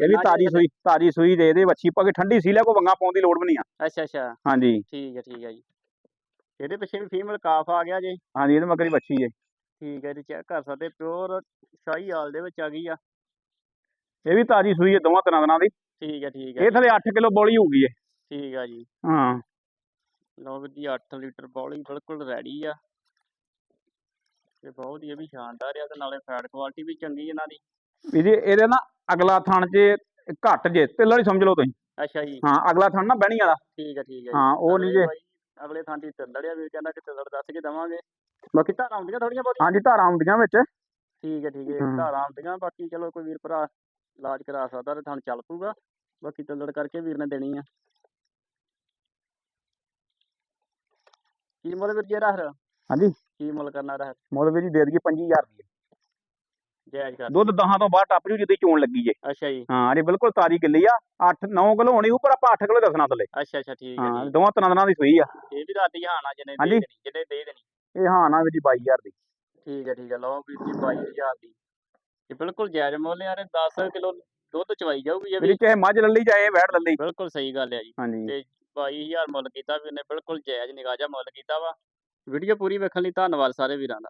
ਇਹ ਵੀ ਤਾਜੀ ਸੂਈ ਤਾਜੀ ਸੂਈ ਦੇ ਦੇ ਵੱਛੀ। ਪਾ ਕੇ ਠੰਡੀ ਸੀ ਲੈ ਕੋ ਵੰਗਾ ਪਾਉਣ ਦੀ ਲੋੜ ਵੀ ਨਹੀਂ ਆ। ਅੱਛਾ ਅੱਛਾ। ਹਾਂਜੀ। ਠੀਕ ਹੈ ਠੀਕ ਹੈ ਜੀ। ਇਹਦੇ ਪਿੱਛੇ ਵੀ ਫੀਮੇਲ ਕਾਫ ਆ ਗਿਆ ਜੀ। ਹਾਂਜੀ ਇਹਦੇ ਮਗਰੀ ਵੱਛੀ ਹੈ ਠੀਕ ਹੈ ਜੀ ਚੈੱਕ ਕਰ ਸਕਦੇ ਪਿਓਰ ਸ਼ਾਹੀ ਹਾਲ ਦੇ ਵਿੱਚ ਆ ਗਈ ਆ। ਇਹ ਵੀ ਤਾਜੀ ਸੂਈ ਹੈ ਦੋਵਾਂ ਤਰ੍ਹਾਂ ਦਿਨਾਂ ਦੀ। ਠੀਕ ਹੈ ਠੀਕ ਹੈ ਇਹ ਥਲੇ 8 ਕਿਲੋ ਬੋਲੀ ਹੋਊਗੀ ਇਹ। ਠੀਕ ਆ ਜੀ। ਹਾਂ। ਲਓ ਵੀਰ ਜੀ 8 ਲੀਟਰ ਬੋਲਿੰਗ ਬਿਲਕੁਲ ਰੈਡੀ ਆ। ਤੇ ਬਹੁਤ ਹੀ ਇਹ ਵੀ ਸ਼ਾਨਦਾਰ ਆ ਤੇ ਨਾਲੇ ਫੈਟ ਕੁਆਲਿਟੀ ਵੀ ਚੰਗੀ ਇਹਨਾਂ ਦੀ। ਵੀ ਜੀ ਇਹਦੇ ਨਾ ਅਗਲਾ ਥਣ ਜੇ ਘੱਟ ਜੇ ਤਿੱਲੜ ਹੀ ਸਮਝ ਲਓ ਤੁਸੀਂ। ਅੱਛਾ ਜੀ। ਹਾਂ ਅਗਲਾ ਥਣ ਨਾ ਬਹਿਣੀ ਵਾਲਾ ਠੀਕ ਹੈ ਠੀਕ ਜੀ। ਹਾਂ ਉਹ ਨਹੀਂ ਜੇ ਅਗਲੇ ਥਾਂ ਦੀ ਤੰਦੜਿਆ ਵੀਰ ਕਹਿੰਦਾ ਕਿ ਤੰਦੜ ਦੱਸ ਕੇ ਦਵਾਂਗੇ। ਬਾਕੀ ਧਾਰਾਂ ਆਉਂਦੀਆਂ ਥੋੜੀਆਂ ਬਹੁਤ ਹਾਂਜੀ ਧਾਰਾਂ ਆਉਂਦੀਆਂ ਵਿੱਚ। ਠੀਕ ਹੈ ਠੀਕ ਹੈ। ਧਾਰਾਂ ਆਉਂਦੀਆਂ ਬਾਕੀ ਚਲੋ ਕੋਈ ਵੀਰ ਭਰਾ ਇਲਾਜ ਕਰਾ ਸਕਦਾ ਤੇ ਤੁਹਾਨੂੰ ਚੱਲ ਪੂਗਾ ਬਾਕੀ ਤੰਦੜ ਕਰਕੇ ਵੀਰ ਨੇ ਦੇਣੀ ਆ। ਕੀ ਮੁੱਲ ਵੀਰ ਜੀ ਫਿਰ? ਹਾਂਜੀ। ਕੀ ਮੁੱਲ ਕਰਨਾ ਇਹਦਾ ਮੁੱਲ ਵੀ ਜੀ ਦੇ ਦਈਏ 25000 ਦੀ ਜਾਇਜ਼ ਕਰ ਦੁੱਧ ਦਹਾਂ ਤੋਂ ਬਾਹਰ ਟੱਪ ਜੂ ਜਿੱਦੀ ਚੋਣ ਲੱਗੀ ਜੇ। ਅੱਛਾ ਜੀ। ਹਾਂ ਅਜੇ ਬਿਲਕੁਲ ਤਾਜੀ ਕਿੱਲੀ ਆ 8 9 ਕਿਲੋ ਹੋਣੀ ਉੱਪਰ ਆਪਾਂ 8 ਕਿਲੋ ਦੱਸਣਾ ਥੱਲੇ। ਅੱਛਾ ਅੱਛਾ ਠੀਕ ਹੈ ਹਾਂ ਦੋਵਾਂ ਤਰ੍ਹਾਂ ਦੀ ਸੂਈ ਆ। ਇਹ ਵੀ ਰਾਤੀ ਹਾਣਾ ਜਿਹਨੇ ਦੇ। ਦੇਣੀ ਦੇਣੀ। ਇਹ ਵੀ ਜੀ 22000 ਦੀ। ਠੀਕ ਹੈ ਠੀਕ ਹੈ ਲਓ ਵੀਰ ਜੀ 22000 ਦੀ। ਇਹ ਬਿਲਕੁਲ ਜਾਇਜ਼ ਮੁੱਲ ਯਾਰ 10 ਕਿਲੋ ਦੁੱਧ ਚਵਾਈ ਜਾਊਗੀ ਇਹ ਵੀ। ਚਾਹੇ ਮੱਝ ਲੱਲੀ ਚਾਹੇ ਵੈੜ ਲੱਲੀ। ਬਿਲਕੁਲ ਸਹੀ ਗੱਲ ਹੈ ਜੀ। ਹਾਂਜੀ। ਤੇ 22000 ਮੁੱਲ ਕੀਤਾ ਵੀ ਉਹਨੇ ਬਿਲਕੁਲ ਜਾਇਜ਼ ਨਿਗਾਹ ਜਿਹਾ ਮੁੱਲ ਕੀਤਾ ਵਾ। ਵੀਡੀਓ ਪੂਰੀ ਵੇਖਣ ਲਈ ਧੰਨਵਾਦ ਸਾਰੇ ਵੀਰਾਂ ਦਾ।